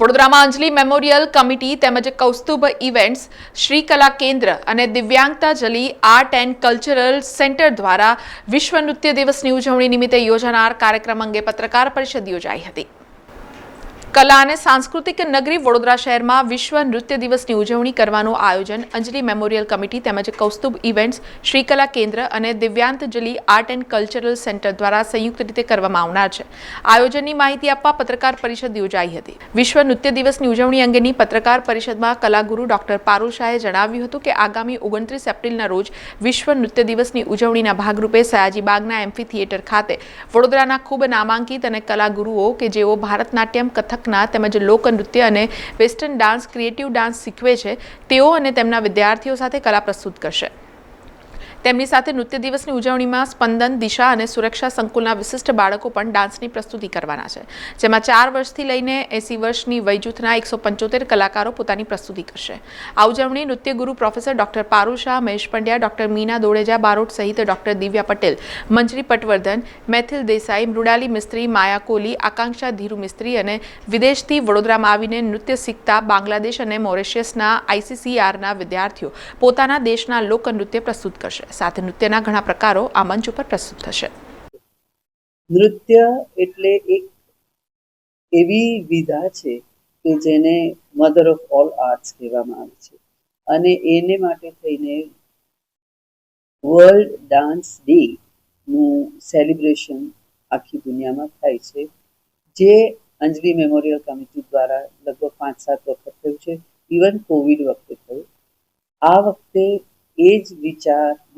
વડોદરામાં અંજલિ memorial committee તેમજ કૌસ્તુભ events, Shri Kala Kendra અને Divyanjali art and cultural centre દ્વારા વિશ્વ નૃત્ય દિવસની ઉજવણી નિમિત્તે યોજાનાર કાર્યક્રમ અંગે પત્રકાર પરિષદ યોજાઈ હતી. કલા અને સાંસ્કૃતિક નગરી વડોદરા શહેરમાં વિશ્વ નૃત્ય દિવસની ઉજવણી કરવાનું આયોજન અંજલિ મેમોરિયલ કમિટી તેમજ કૌસ્તુભ ઇવેન્ટ્સ, શ્રીકલા કેન્દ્ર અને દિવ્યાંતજલિ આર્ટ એન્ડ કલ્ચરલ સેન્ટર દ્વારા સંયુક્ત રીતે કરવામાં આવનાર છે. આયોજનની માહિતી આપવા પત્રકાર પરિષદ યોજાઈ હતી. વિશ્વ નૃત્ય દિવસની ઉજવણી અંગેની પત્રકાર પરિષદમાં કલાગુરુ ડોક્ટર પારુલ શાહે જણાવ્યું હતું કે આગામી ઓગણત્રીસ એપ્રિલના રોજ વિશ્વ નૃત્ય દિવસની ઉજવણીના ભાગરૂપે સયાજી બાગના એમ્ફી થિયેટર ખાતે વડોદરાના ખૂબ નામાંકિત અને કલાગુરુઓ કે જેઓ ભારતનાટ્યમ કથકના તેમજ લોકનૃત્ય અને વેસ્ટર્ન ડાન્સ, ક્રિએટિવ ડાન્સ શીખવે છે, તેઓ અને તેમના વિદ્યાર્થીઓ સાથે કલા પ્રસ્તુત કરશે. તેમની સાથે નૃત્ય દિવસની ઉજવણીમાં સ્પંદન, દિશા અને સુરક્ષા સંકુલના વિશિષ્ટ બાળકો પણ ડાન્સની પ્રસ્તુતિ કરવાના છે. જેમાં ચાર વર્ષથી લઈને એસી વર્ષની વય જૂથના એકસો પંચોતેર કલાકારો પોતાની પ્રસ્તુતિ કરશે. આ ઉજવણી નૃત્ય ગુરુ professor doctor Parul Mahesh Pandya, doctor Meena Dodeja, Barot સહિત ડોક્ટર દિવ્યા પટેલ, મંજરી પટવર્ધન, મેથિલ દેસાઈ, મૃડાલી મિસ્ત્રી, માયા કોહલી આકાંક્ષા ધીરુ મિસ્ત્રી અને વિદેશથી વડોદરામાં આવીને નૃત્ય શીખતા બાંગ્લાદેશ અને મોરેશિયસના આઈસીસીઆરના વિદ્યાર્થીઓ પોતાના દેશના લોકનૃત્ય પ્રસ્તુત કરશે. સાથે નૃત્યના ઘણા પ્રકારો આ મંચ ઉપર પ્રસ્તુત થશે. નૃત્ય એટલે એક એવી વિધા છે કે જેને મધર ઓફ ઓલ આર્ટ્સ કહેવામાં આવે છે. અને એને માટે થઈને વર્લ્ડ ડાન્સ ડે નું સેલિબ્રેશન આખી દુનિયામાં થાય છે. જે અંજલિ મેમોરિયલ કમિટી દ્વારા લગભગ પાંચ સાત વખત થયું છે. ઇવન કોવિડ વખતે થયું. આ વખતે એ જ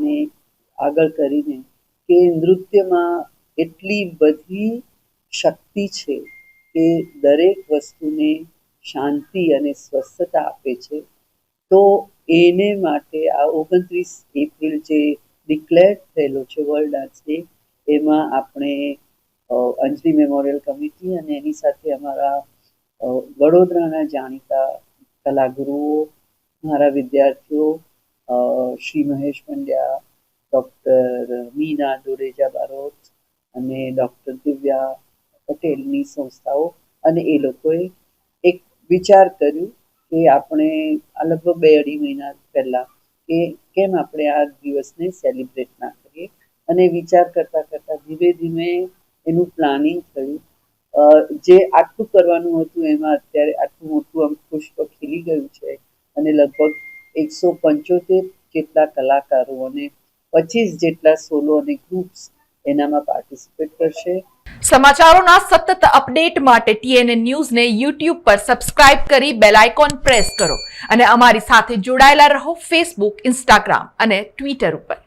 વિચારને આગળ કરીને કે નૃત્યમાં એટલી બધી શક્તિ છે કે દરેક વસ્તુને શાંતિ અને સ્વસ્થતા આપે છે, તો એને માટે આ ઓગણત્રીસ એપ્રિલ જે ડિક્લેર થયેલો છે વર્લ્ડ ડાન્સ ડે એમાં આપણે અંજલી મેમોરિયલ કમિટી અને એની સાથે અમારા વડોદરાના જાણીતા કલાગુરુઓ મારા વિદ્યાર્થીઓ શ્રી મહેશ પંડ્યા ડૉક્ટર મીના દોરેજા બારોટ અને ડૉક્ટર દિવ્યા પટેલની સંસ્થાઓ અને એ લોકોએ એક વિચાર કર્યું કે આપણે આ લગભગ બે અઢી મહિના પહેલાં કે કેમ આપણે આ દિવસને સેલિબ્રેટ ના કરીએ? અને વિચાર કરતાં કરતાં ધીમે ધીમે એનું પ્લાનિંગ થયું. જે આટલું કરવાનું હતું એમાં અત્યારે આટલું મોટું આમ પુષ્પ ખીલી ગયું છે અને લગભગ એકસો પંચોતેર જેટલા કલાકારો અને પચીસ જેટલા સોલો અને ગ્રુપ્સ એનામાં પાર્ટિસિપેટ કરશે. સમાચારોના સતત અપડેટ માટે ટીએનએ ન્યૂઝને યુટ્યુબ પર સબસ્ક્રાઇબ કરી બેલ આઇકોન પ્રેસ કરો અને અમારી સાથે જોડાયેલા રહો ફેસબુક, ઇન્સ્ટાગ્રામ અને ટ્વિટર ઉપર.